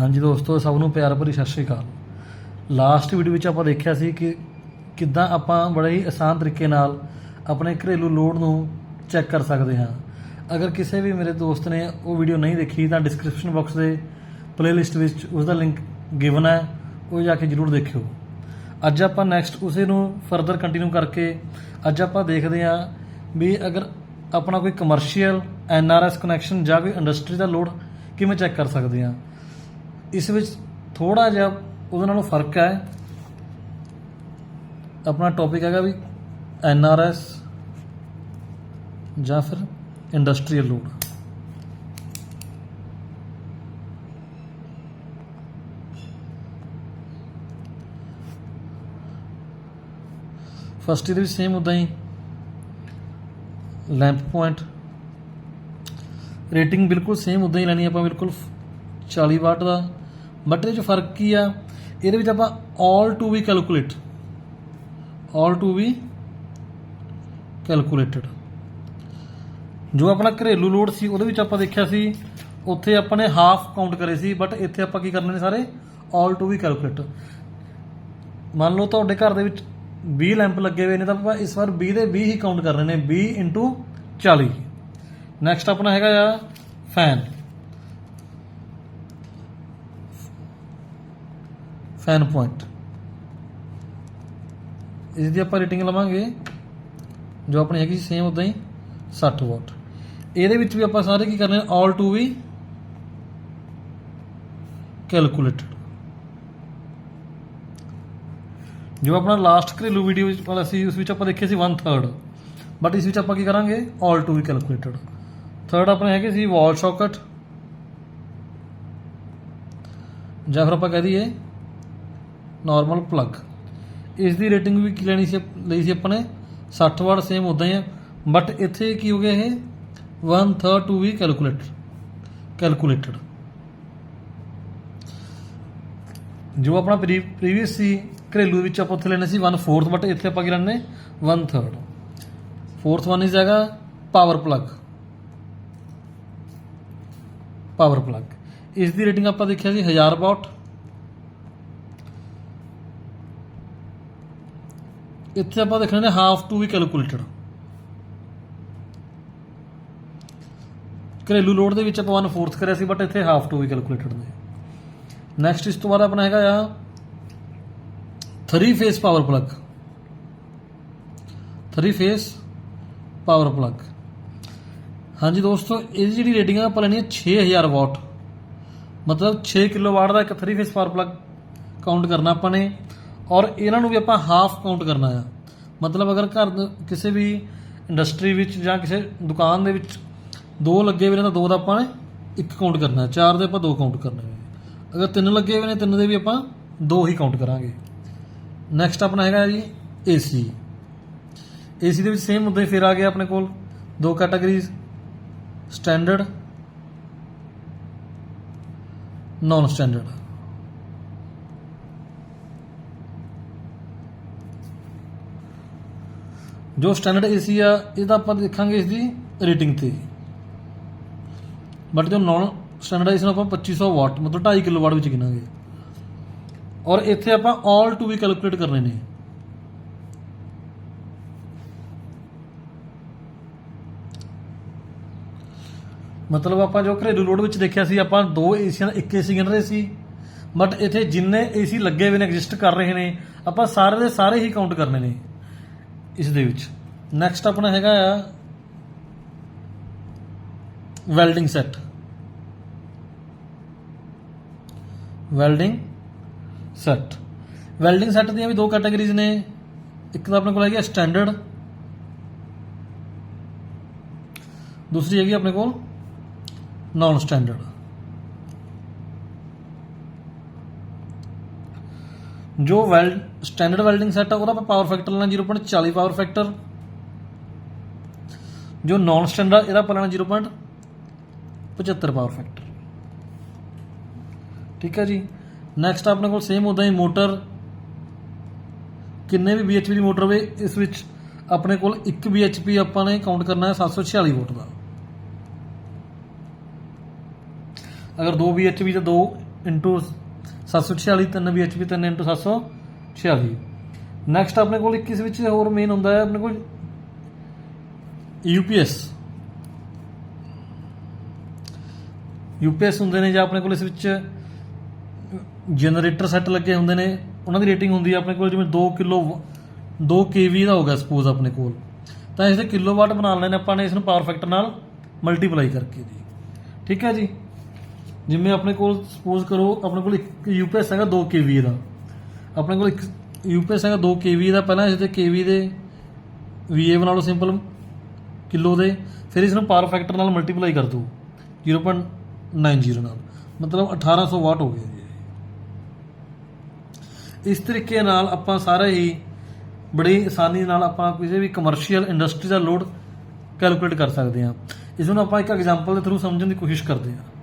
ਹਾਂਜੀ ਦੋਸਤੋ, ਸਭ ਨੂੰ ਪਿਆਰ ਭਰੀ ਸਤਿ ਸ਼੍ਰੀ ਅਕਾਲ। ਲਾਸਟ ਵੀਡੀਓ ਵਿੱਚ ਆਪਾਂ ਦੇਖਿਆ ਸੀ ਕਿ ਕਿੱਦਾਂ ਆਪਾਂ ਬੜੇ ਹੀ ਆਸਾਨ ਤਰੀਕੇ ਨਾਲ ਆਪਣੇ ਘਰੇਲੂ ਲੋਡ ਨੂੰ ਚੈੱਕ ਕਰ ਸਕਦੇ ਹਾਂ। ਅਗਰ ਕਿਸੇ ਵੀ ਮੇਰੇ ਦੋਸਤ ਨੇ ਉਹ ਵੀਡੀਓ ਨਹੀਂ ਦੇਖੀ, ਤਾਂ ਡਿਸਕ੍ਰਿਪਸ਼ਨ ਬਾਕਸ ਦੇ ਪਲੇਲਿਸਟ ਵਿੱਚ ਉਸ ਦਾ ਲਿੰਕ ਗਿਵਨ ਹੈ, ਉਹ ਜਾ ਕੇ ਜਰੂਰ ਦੇਖਿਓ। ਅੱਜ ਆਪਾਂ ਨੈਕਸਟ ਉਸੇ ਨੂੰ ਫਰਦਰ ਕੰਟੀਨਿਊ ਕਰਕੇ ਅੱਜ ਆਪਾਂ ਦੇਖਦੇ ਹਾਂ ਵੀ ਅਗਰ ਆਪਣਾ ਕੋਈ ਕਮਰਸ਼ੀਅਲ ਐਨਆਰਐਸ ਕਨੈਕਸ਼ਨ ਜਾਂ ਕੋਈ ਇੰਡਸਟਰੀ ਦਾ ਲੋਡ ਕਿਵੇਂ ਚੈੱਕ ਕਰ ਸਕਦੇ ਹਾਂ। ਇਸ ਵਿੱਚ ਥੋੜਾ ਜਿਹਾ ਉਹਦੇ ਨਾਲੋਂ ਫ਼ਰਕ ਹੈ। ਆਪਣਾ ਟੌਪਿਕ ਹੈਗਾ ਵੀ ਐਨਆਰਐਸ ਜਾਂ ਫਿਰ ਇੰਡਸਟਰੀਅਲ ਲੋਡ ਫਸਟ ਇਹਦੇ ਵਿੱਚ ਸੇਮ ਉਦਾਂ ਹੀ ਲੈਂਪ ਪੁਆਇੰਟ ਰੇਟਿੰਗ ਬਿਲਕੁਲ ਸੇਮ ਉਦਾਂ ਹੀ ਲੈਣੀ ਆਪਾਂ, ਬਿਲਕੁਲ 40 ਵਾਟ ਦਾ। ਬਟ ਇਹਦੇ ਚ ਫ਼ਰਕ ਕੀ ਆ? ਇਹਦੇ ਵਿੱਚ ਆਪਾਂ all to be calculate all to be calculated ਜੋ ਆਪਣਾ ਘਰੇਲੂ ਲੋਡ ਸੀ, ਉਹਦੇ ਵਿੱਚ ਆਪਾਂ ਦੇਖਿਆ ਸੀ, ਉੱਥੇ ਆਪਾਂ ਨੇ ਹਾਫ ਕਾਊਂਟ ਕਰੇ ਸੀ ਬਟ ਇੱਥੇ ਆਪਾਂ ਕੀ ਕਰਨੇ ਨੇ ਸਾਰੇ? ਆਲ ਟੂ ਵੀ ਕੈਲਕੂਲੇਟ ਮੰਨ ਲਓ ਤੁਹਾਡੇ ਘਰ ਦੇ ਵਿੱਚ 20 ਲੈਂਪ ਲੱਗੇ ਹੋਏ ਨੇ, ਤਾਂ ਆਪਾਂ ਇਸ ਵਾਰ 20 ਦੇ 20 ਹੀ ਕਾਊਂਟ ਕਰਨੇ ਨੇ 20 40 ਨੈਕਸਟ ਆਪਣਾ ਹੈਗਾ ਆ ਫੈਨ ਫੈਨ ਪੁਆਇੰਟ ਇਸ ਦੀ ਆਪਾਂ ਰੇਟਿੰਗ ਲਵਾਂਗੇ, ਜੋ ਆਪਣੀ ਹੈਗੀ ਸੇਮ ਉਦਾਂ ਹੀ 60 ਵਾਟ। ਇਹਦੇ ਵਿੱਚ ਵੀ ਆਪਾਂ ਸਾਰੇ ਕੀ ਕਰਨੇ ਆਲ ਟੂ ਵੀ ਕੈਲਕੂਲੇਟਡ ਜੋ ਆਪਣਾ ਲਾਸਟ ਘਰੇਲੂ ਵੀਡੀਓ ਵਿੱਚ ਵਾਲਾ ਸੀ, ਉਸ ਵਿੱਚ ਆਪਾਂ ਦੇਖਿਆ ਸੀ 1/3 ਬਟ ਇਸ ਵਿੱਚ ਆਪਾਂ ਕੀ ਕਰਾਂਗੇ all to be calculated third ਆਪਣੇ ਹੈਗੇ ਸੀ ਵਾਲ ਸ਼ੌਕਟ ਜਾਂ ਫਿਰ ਆਪਾਂ ਕਹਿ ਦਈਏ ਨਾਰਮਲ ਪਲੱਗ ਇਸ ਦੀ ਰੇਟਿੰਗ ਵੀ ਕੀ ਲੈਣੀ ਸੀ ਲਈ ਸੀ ਆਪਾਂ ਨੇ 60 ਵਾਟ ਸੇਮ ਉਦਾਂ ਹੀ ਹੈ ਬਟ ਇੱਥੇ ਕੀ ਹੋ ਗਿਆ ਇਹ? 1/3 ਟੂ ਵੀ ਕੈਲਕੂਲੇਟ ਕੈਲਕੂਲੇਟਡ ਜੋ ਆਪਣਾ ਪ੍ਰੀਵੀਅਸ ਸੀ, ਘਰੇਲੂ ਵਿੱਚ ਆਪਾਂ ਉੱਥੇ ਲੈਣੇ ਸੀ 1/4 ਬਟ ਇੱਥੇ ਆਪਾਂ ਕੀ ਲੈਣੇ? 1/3 ਫੋਰਥ ਵਨ ਇਸ ਹੈਗਾ ਪਾਵਰ ਪਲੱਗ ਪਾਵਰ ਪਲੱਗ ਇਸ ਦੀ ਰੇਟਿੰਗ ਆਪਾਂ ਦੇਖਿਆ ਸੀ 1000 ਵਾਟ। ਇੱਥੇ ਆਪਾਂ ਦੇਖਣੇ ਨੇ ਹਾਫ ਟੂ ਵੀ ਕੈਲਕੂਲੇਟਡ ਘਰੇਲੂ ਲੋਡ ਦੇ ਵਿੱਚ ਆਪਾਂ 1/4 ਕਰਿਆ ਸੀ ਬਟ ਇੱਥੇ ਹਾਫ ਟੂ ਵੀ ਕੈਲਕੂਲੇਟਡ ਨੇ। ਨੈਕਸਟ ਇਸ ਤੋਂ ਬਾਅਦ ਆਪਣਾ ਹੈਗਾ ਆ 3 phase power plug 3 phase power plug ਹਾਂਜੀ ਦੋਸਤੋ, ਇਹਦੀ ਜਿਹੜੀ ਰੇਟਿੰਗ ਆ, ਆਪਾਂ ਲੈਣੀ ਹੈ 6000 ਵਾਟ ਮਤਲਬ 6 ਕਿਲੋ ਵਾਟ ਦਾ ਇੱਕ 3 ਫੇਸ ਪਾਵਰ ਪਲੱਗ ਕਾਊਂਟ ਕਰਨਾ ਆਪਾਂ ਨੇ। ਔਰ ਇਹਨਾਂ ਨੂੰ ਵੀ ਆਪਾਂ ਹਾਫ ਕਾਊਂਟ ਕਰਨਾ ਆ। ਮਤਲਬ ਅਗਰ ਘਰ ਦੇ ਕਿਸੇ ਵੀ ਇੰਡਸਟਰੀ ਵਿੱਚ ਜਾਂ ਕਿਸੇ ਦੁਕਾਨ ਦੇ ਵਿੱਚ ਦੋ ਲੱਗੇ ਹੋਏ ਨੇ ਤਾਂ ਦੋ ਦਾ ਆਪਾਂ ਨੇ ਇੱਕ ਕਾਊਂਟ ਕਰਨਾ ਚਾਰ ਦੇ ਆਪਾਂ ਦੋ ਕਾਊਂਟ ਕਰਨਾ ਅਗਰ ਤਿੰਨ ਲੱਗੇ ਹੋਏ ਨੇ, ਤਿੰਨ ਦੇ ਵੀ ਆਪਾਂ ਦੋ ਹੀ ਕਾਊਂਟ ਕਰਾਂਗੇ। ਨੈਕਸਟ ਆਪਣਾ ਹੈਗਾ ਜੀ ਏਸੀ ਏਸੀ ਦੇ ਵਿੱਚ ਸੇਮ ਮੁੱਦੇ ਫਿਰ ਆ ਗਏ ਆਪਣੇ ਕੋਲ। ਦੋ ਕੈਟਾਗਰੀਜ਼ ਸਟੈਂਡਰਡ ਨਾਨ ਸਟੈਂਡਰਡ ਜੋ ਸਟੈਂਡਰਡ ਏਸੀ ਆ, ਇਹਦਾ ਆਪਾਂ ਦੇਖਾਂਗੇ ਇਸ ਦੀ ਰੇਟਿੰਗ ਤੇ। ਬਟ ਜੋ ਨਾਨ ਸਟੈਂਡਰਡ ਏਸੀ ਨੂੰ ਆਪਾਂ 2500 ਵਾਟ ਮਤਲਬ 2.5 ਕਿਲੋ ਵਾਟ ਵਿੱਚ ਗਿਣਾਂਗੇ। ਔਰ ਇੱਥੇ ਆਪਾਂ ਆਲ ਟੂ ਵੀ ਕੈਲਕੂਲੇਟ ਕਰਨੇ ਨੇ। ਮਤਲਬ ਆਪਾਂ ਜੋ ਘਰੇਲੂ ਲੋਡ ਵਿੱਚ ਦੇਖਿਆ ਸੀ, ਆਪਾਂ ਦੋ ਏਸੀਆਂ ਦਾ ਇੱਕ ਏਸੀ ਗਿਣ ਰਹੇ ਸੀ। ਬਟ ਇੱਥੇ ਜਿੰਨੇ ਏਸੀ ਲੱਗੇ ਹੋਏ ਨੇ ਐਗਜ਼ਿਸਟ ਕਰ ਰਹੇ ਨੇ, ਆਪਾਂ ਸਾਰੇ ਦੇ ਸਾਰੇ ਹੀ ਕਾਊਂਟ ਕਰਨੇ ਨੇ। ਇਸ ਦੇ ਵਿੱਚ। ਨੈਕਸਟ ਆਪਣਾ ਹੈਗਾ ਆ welding set welding set welding set ਦੀਆਂ ਵੀ ਦੋ ਕੈਟਾਗਰੀਜ਼ ਨੇ। ਇੱਕ ਤਾਂ ਆਪਣੇ ਕੋਲ ਹੈਗੀ ਸਟੈਂਡਰਡ ਦੂਸਰੀ ਹੈਗੀ ਆਪਣੇ ਕੋਲ ਨਾਨ ਸਟੈਂਡਰਡ ਜੋ ਵੈਲਡ ਸਟੈਂਡਰਡ ਵੈਲਡਿੰਗ ਸੈੱਟ ਆ, ਉਹਦਾ ਆਪਾਂ ਪਾਵਰ ਫੈਕਟਰ ਲੈਣਾ 0.40 ਪਾਵਰ ਫੈਕਟਰ ਜੋ ਨਾਨ ਸਟੈਂਡਰਡ ਇਹਦਾ ਆਪਾਂ ਲੈਣਾ 0.75 ਪਾਵਰ ਫੈਕਟਰ ਠੀਕ ਹੈ ਜੀ? ਨੈਕਸਟ ਆਪਣੇ ਕੋਲ ਸੇਮ ਉਦਾਂ ਹੀ ਮੋਟਰ ਕਿੰਨੇ ਵੀ bhp ਦੀ ਮੋਟਰ ਹੋਵੇ, ਇਸ ਵਿੱਚ ਆਪਣੇ ਕੋਲ 1 bhp ਆਪਾਂ ਨੇ ਕਾਊਂਟ ਕਰਨਾ ਹੈ 746 ਵੋਲਟ ਦਾ। ਅਗਰ 2 bhp ਤਾਂ 2 ਇੰਟੂ 746 3 bhp 3 ਇਨਟੂ 746 ਨੈਕਸਟ ਆਪਣੇ ਕੋਲ ਇੱਕ ਇਸ ਵਿੱਚ ਹੋਰ ਮੇਨ ਹੁੰਦਾ ਹੈ, ਆਪਣੇ ਕੋਲ UPS UPS ਹੁੰਦੇ ਨੇ ਜਾਂ ਆਪਣੇ ਕੋਲ ਇਸ ਵਿੱਚ ਜਨਰੇਟਰ ਸੈੱਟ ਲੱਗੇ ਹੁੰਦੇ ਨੇ, ਉਹਨਾਂ ਦੀ ਰੇਟਿੰਗ ਹੁੰਦੀ ਹੈ ਆਪਣੇ ਕੋਲ ਜਿਵੇਂ 2 ਕਿਲੋ 2 kV ਦਾ ਹੋਗਾ ਸਪੋਜ਼ ਆਪਣੇ ਕੋਲ। ਤਾਂ ਇਸ ਦੇ ਕਿਲੋਵਾਟ ਬਣਾ ਲੈਣੇ ਆਪਾਂ ਨੇ ਇਸ ਨੂੰ ਪਾਵਰ ਫੈਕਟਰ ਨਾਲ ਮਲਟੀਪਲਾਈ ਕਰਕੇ ਜੀ ਠੀਕ ਹੈ ਜੀ? ਜਿਵੇਂ ਆਪਣੇ ਕੋਲ ਸਪੋਜ਼ ਕਰੋ ਆਪਣੇ ਕੋਲ ਇੱਕ UPS ਹੈਗਾ 2 kV ਦਾ। ਆਪਣੇ ਕੋਲ ਇੱਕ UPS ਹੈਗਾ 2 kV ਦਾ, ਪਹਿਲਾਂ ਇਸ ਦੇ kV ਦੇ VA ਬਣਾ ਲਓ ਸਿੰਪਲ ਕਿਲੋ ਦੇ, ਫਿਰ ਇਸ ਨੂੰ ਪਾਵਰ ਫੈਕਟਰ ਨਾਲ ਮਲਟੀਪਲਾਈ ਕਰ ਦਿਓ 0.90 ਨਾਲ। ਮਤਲਬ 1800 ਵਾਟ ਹੋ ਗਿਆ ਜੀ। ਇਸ ਤਰੀਕੇ ਨਾਲ ਆਪਾਂ ਸਾਰਾ ਹੀ ਬੜੀ ਆਸਾਨੀ ਨਾਲ ਆਪਾਂ ਕਿਸੇ ਵੀ ਕਮਰਸ਼ੀਅਲ ਇੰਡਸਟਰੀ ਦਾ ਲੋਡ ਕੈਲਕੂਲੇਟ ਕਰ ਸਕਦੇ ਹਾਂ। ਇਸ ਨੂੰ ਆਪਾਂ ਇੱਕ ਐਗਜ਼ਾਮਪਲ ਦੇ ਥਰੂ ਸਮਝਣ ਦੀ ਕੋਸ਼ਿਸ਼ ਕਰਦੇ ਹਾਂ।